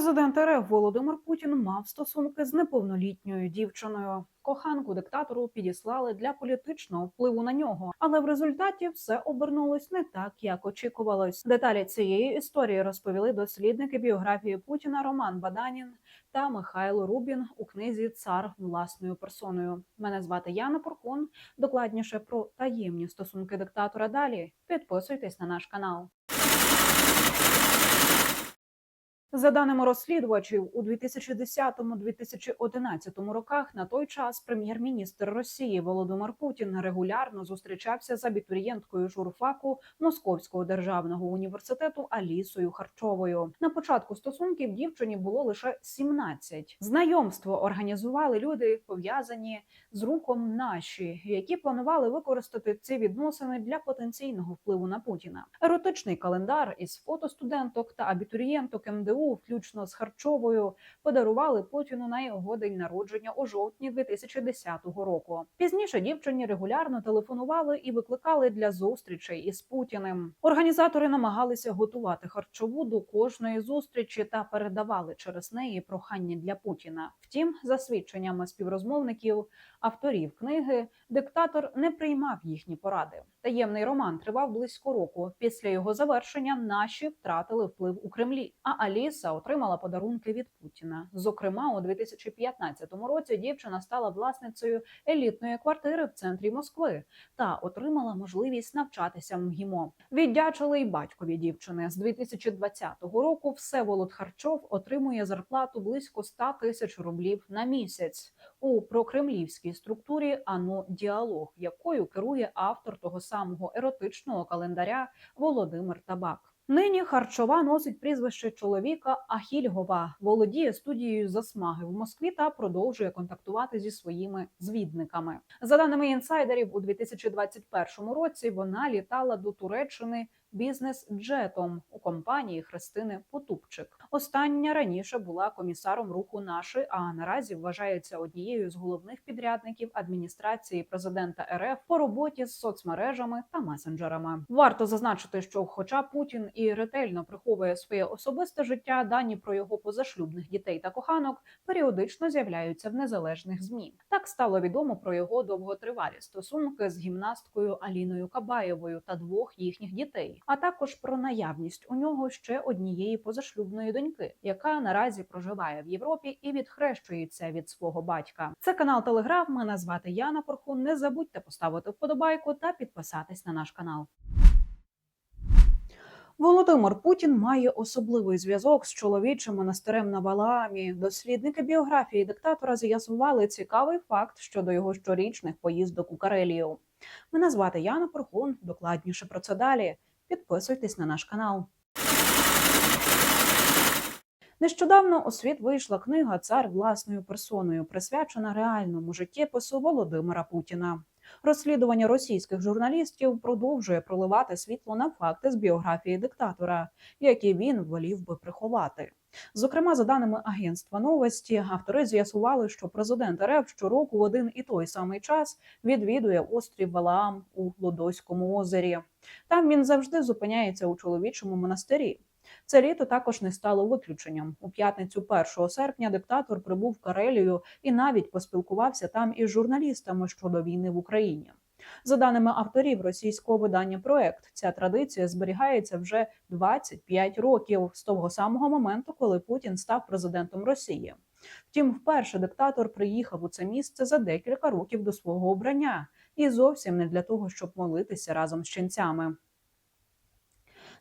Президент РФ Володимир Путін мав стосунки з неповнолітньою дівчиною. Коханку диктатору підіслали для політичного впливу на нього, але в результаті все обернулось не так, як очікувалось. Деталі цієї історії розповіли дослідники біографії Путіна Роман Баданін та Михайло Рубін у книзі Цар власною персоною. Мене звати Яна Поркун. Докладніше про таємні стосунки диктатора. Далі підписуйтесь на наш канал. За даними розслідувачів, у 2010-2011 роках на той час прем'єр-міністр Росії Володимир Путін регулярно зустрічався з абітурієнткою журфаку Московського державного університету Алісою Харчовою. На початку стосунків дівчині було лише 17. Знайомство організували люди, пов'язані з рухом наші, які планували використати ці відносини для потенційного впливу на Путіна. Еротичний календар із фото студенток та абітурієнток МДУ, включно з Харчовою, подарували Путіну на його день народження у жовтні 2010 року. Пізніше дівчині регулярно телефонували і викликали для зустрічей із Путіним. Організатори намагалися готувати харчову до кожної зустрічі та передавали через неї прохання для Путіна. Втім, за свідченнями співрозмовників, авторів книги, диктатор не приймав їхні поради. Таємний роман тривав близько року. Після його завершення наші втратили вплив у Кремлі. А Аліса отримала подарунки від Путіна. Зокрема, у 2015 році дівчина стала власницею елітної квартири в центрі Москви та отримала можливість навчатися МГІМО. Віддячили й батькові дівчини з 2020 року. Всеволод Харчов отримує зарплату близько 100 тисяч рублів на місяць у прокремлівській структурі АНО Діалог, якою керує автор того самого еротичного календаря Володимир Табак. Нині харчова носить прізвище чоловіка Ахільгова, володіє студією засмаги в Москві та продовжує контактувати зі своїми звідниками. За даними інсайдерів, у 2021 році вона літала до Туреччини бізнес-джетом у компанії Христини Потупчик. Остання раніше була комісаром руху «Наші», а наразі вважається однією з головних підрядників адміністрації президента РФ по роботі з соцмережами та месенджерами. Варто зазначити, що, хоча Путін і ретельно приховує своє особисте життя, дані про його позашлюбних дітей та коханок періодично з'являються в незалежних змі. Так стало відомо про його довготривалі стосунки з гімнасткою Аліною Кабаєвою та двох їхніх дітей, а також про наявність у нього ще однієї позашлюбної доньки, яка наразі проживає в Європі і відхрещується від свого батька. Це канал Телеграф. Мене звати Яна Порхун. Не забудьте поставити вподобайку та підписатись на наш канал. Володимир Путін має особливий зв'язок з чоловічим монастирем на Валаамі. Дослідники біографії диктатора з'ясували цікавий факт щодо його щорічних поїздок у Карелію. Мене звати Яна Порхун. Докладніше про це далі. Підписуйтесь на наш канал. Нещодавно у світ вийшла книга Цар власною персоною, присвячена реальному життєпису Володимира Путіна. Розслідування російських журналістів продовжує проливати світло на факти з біографії диктатора, які він волів би приховати. Зокрема, за даними агентства новості, автори з'ясували, що президент РФ щороку в один і той самий час відвідує острів Валаам у Лодоському озері. Там він завжди зупиняється у чоловічому монастирі. Це літо також не стало виключенням. У п'ятницю 1 серпня диктатор прибув в Карелію і навіть поспілкувався там із журналістами щодо війни в Україні. За даними авторів російського видання проект, ця традиція зберігається вже 25 років з того самого моменту, коли Путін став президентом Росії. Втім, вперше диктатор приїхав у це місце за декілька років до свого обрання, і зовсім не для того, щоб молитися разом з ченцями.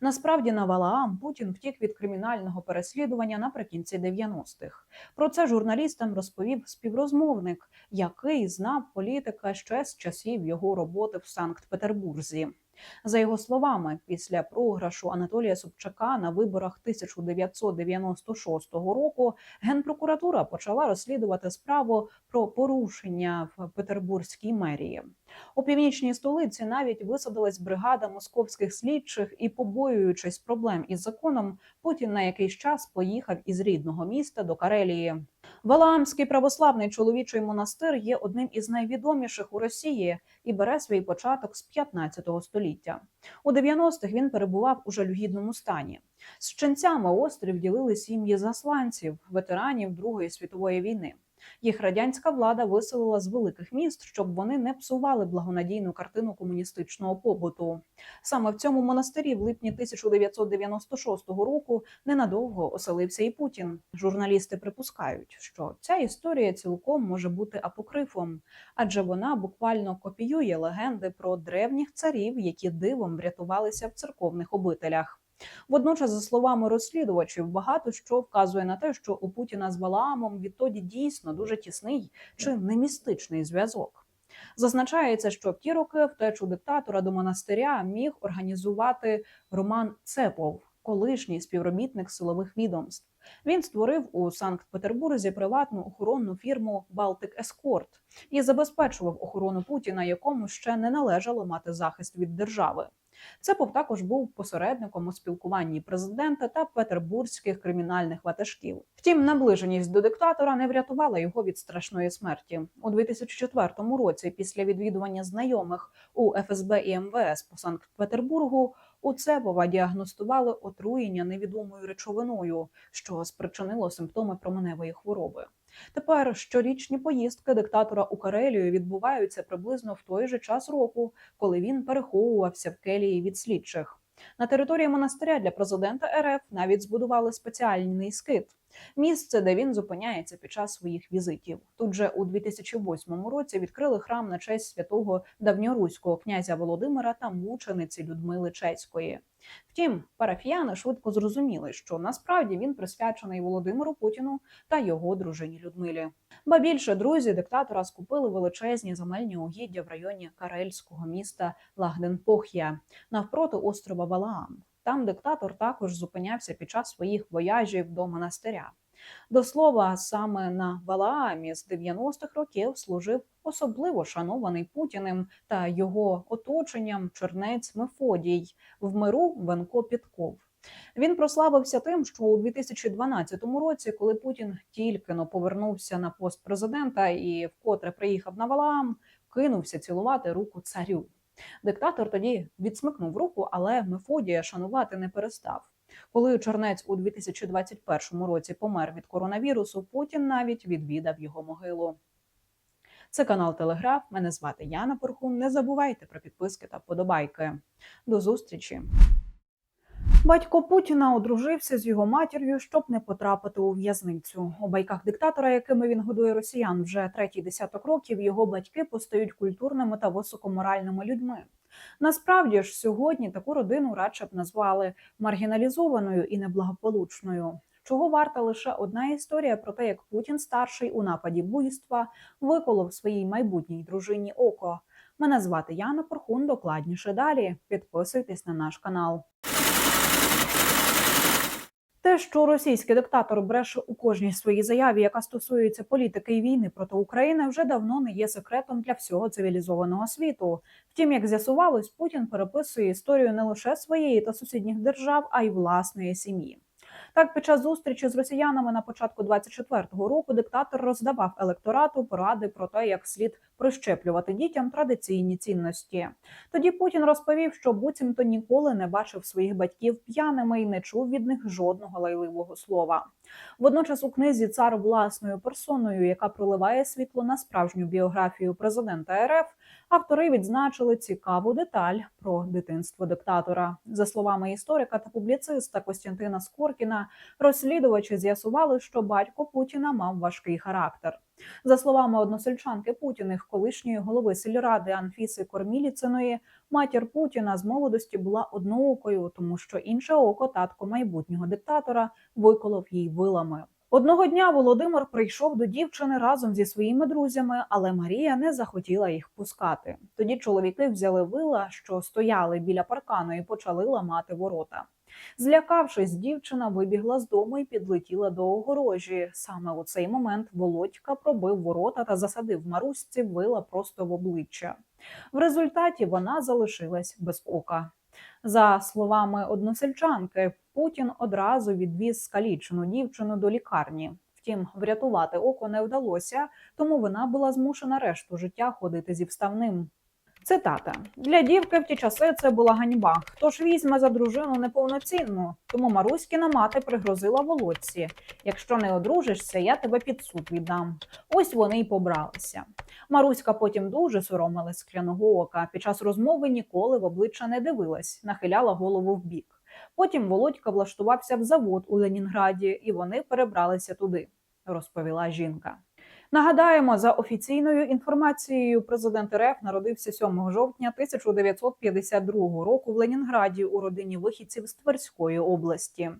Насправді на Валаам Путін втік від кримінального переслідування наприкінці 90-х. Про це журналістам розповів співрозмовник, який знав політика ще з часів його роботи в Санкт-Петербурзі. За його словами, після програшу Анатолія Собчака на виборах 1996 року генпрокуратура почала розслідувати справу про порушення в Петербурзькій мерії. У північній столиці навіть висадилась бригада московських слідчих, і, побоюючись проблем із законом, Путін на якийсь час поїхав із рідного міста до Карелії. Валаамський православний чоловічий монастир є одним із найвідоміших у Росії і бере свій початок з 15 століття. У 90-х він перебував у жалюгідному стані. З ченцями острів ділили сім'ї засланців, ветеранів Другої світової війни. Їх радянська влада виселила з великих міст, щоб вони не псували благонадійну картину комуністичного побуту. Саме в цьому монастирі в липні 1996 року ненадовго оселився і Путін. Журналісти припускають, що ця історія цілком може бути апокрифом, адже вона буквально копіює легенди про древніх царів, які дивом врятувалися в церковних обителях. Водночас, за словами розслідувачів, багато що вказує на те, що у Путіна з Валаамом відтоді дійсно дуже тісний чи не містичний зв'язок. Зазначається, що в ті роки втечу диктатора до монастиря міг організувати Роман Цепов, колишній співробітник силових відомств. Він створив у Санкт-Петербурзі приватну охоронну фірму Балтик Ескорт і забезпечував охорону Путіна, якому ще не належало мати захист від держави. Цепов також був посередником у спілкуванні президента та петербурзьких кримінальних ватажків. Втім, наближеність до диктатора не врятувала його від страшної смерті у 2004 році. Після відвідування знайомих у ФСБ і МВС по Санкт-Петербургу у Цепова діагностували отруєння невідомою речовиною, що спричинило симптоми променевої хвороби. Тепер щорічні поїздки диктатора у Карелію відбуваються приблизно в той же час року, коли він переховувався в келії від слідчих. На території монастиря для президента РФ навіть збудували спеціальний скит місце, де він зупиняється під час своїх візитів. Тут же у 2008 році відкрили храм на честь святого давньоруського князя Володимира та мучениці Людмили Чеської. Втім, парафіяни швидко зрозуміли, що насправді він присвячений Володимиру Путіну та його дружині Людмилі. Ба більше друзі диктатора скупили величезні земельні угіддя в районі карельського міста Лагденпох'я навпроти острова Валаам. Там диктатор також зупинявся під час своїх вояжів до монастиря. До слова, саме на Валаамі з 90-х років служив особливо шанований Путіним та його оточенням чернець Мефодій в миру Венко Підков. Він прославився тим, що у 2012 році, коли Путін тільки но повернувся на пост президента і вкотре приїхав на Валаам, кинувся цілувати руку царю. Диктатор тоді відсмикнув руку, але Мефодія шанувати не перестав. Коли Чернець у 2021 році помер від коронавірусу, Путін навіть відвідав його могилу. Це канал Телеграф. Мене звати Яна Порхун. Не забувайте про підписки та вподобайки. До зустрічі. Батько Путіна одружився з його матір'ю, щоб не потрапити у в'язницю. У байках диктатора, якими він годує росіян вже третій десяток років, його батьки постають культурними та високоморальними людьми. Насправді ж сьогодні таку родину радше б назвали маргіналізованою і неблагополучною. Чого варта лише одна історія про те, як Путін старший у нападі буйства виколов своїй майбутній дружині око. Мене звати Яна Порхун. Докладніше далі. Підписуйтесь на наш канал. Те, що російський диктатор бреше у кожній своїй заяві, яка стосується політики і війни проти України, вже давно не є секретом для всього цивілізованого світу. Втім, як з'ясувалось, Путін переписує історію не лише своєї та сусідніх держав, а й власної сім'ї. Так, під час зустрічі з росіянами на початку 24-го року диктатор роздавав електорату поради про те, як слід прищеплювати дітям традиційні цінності. Тоді Путін розповів, що буцімто ніколи не бачив своїх батьків п'яними і не чув від них жодного лайливого слова. Водночас, у книзі цар власною персоною, яка проливає світло на справжню біографію президента РФ, автори відзначили цікаву деталь про дитинство диктатора. За словами історика та публіциста Костянтина Скоркіна, розслідувачі з'ясували, що батько Путіна мав важкий характер. За словами односельчанки Путіних, колишньої голови сільради Анфіси Корміліциної, матір Путіна з молодості була одноокою, тому що інше око татко майбутнього диктатора виколов їй вилами. Одного дня Володимир прийшов до дівчини разом зі своїми друзями, але Марія не захотіла їх пускати. Тоді чоловіки взяли вила, що стояли біля паркану, і почали ламати ворота. Злякавшись, дівчина вибігла з дому і підлетіла до огорожі. Саме у цей момент Володька пробив ворота та засадив Марусці вила просто в обличчя. В результаті вона залишилась без ока. За словами односельчанки, Путін одразу відвіз скалічену дівчину до лікарні. Втім, врятувати око не вдалося, тому вона була змушена решту життя ходити зі вставним. Цитата для дівки в ті часи це була ганьба. Хто ж візьме за дружину неповноцінну? Тому Маруськіна мати пригрозила володці. Якщо не одружишся, я тебе під суд віддам. Ось вони й побралися. Маруська потім дуже соромилась скляного ока. Під час розмови ніколи в обличчя не дивилась, нахиляла голову вбік. Потім Володька влаштувався в завод у Ленінграді, і вони перебралися туди, розповіла жінка. Нагадаємо, за офіційною інформацією, президент РФ народився 7 жовтня 1952 року в Ленінграді у родині вихідців з Тверської області.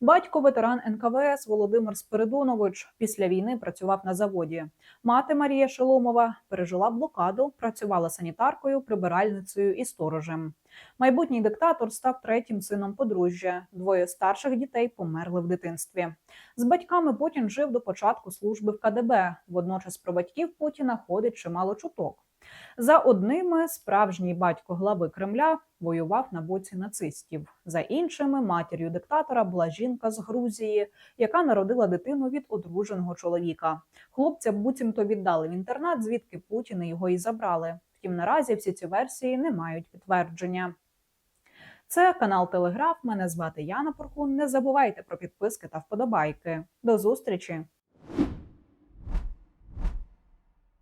Батько ветеран НКВС Володимир Спиридонович після війни працював на заводі. Мати Марія Шеломова пережила блокаду, працювала санітаркою, прибиральницею і сторожем. Майбутній диктатор став третім сином подружжя. Двоє старших дітей померли в дитинстві. З батьками Путін жив до початку служби в КДБ. Водночас про батьків Путіна ходить чимало чуток. За одними справжній батько глави Кремля воював на боці нацистів. За іншими матір'ю диктатора була жінка з Грузії, яка народила дитину від одруженого чоловіка. Хлопця буцімто віддали в інтернат, звідки Путін його і забрали. Втім, наразі всі ці версії не мають підтвердження. Це канал Телеграф. Мене звати Яна Поркун. Не забувайте про підписки та вподобайки. До зустрічі!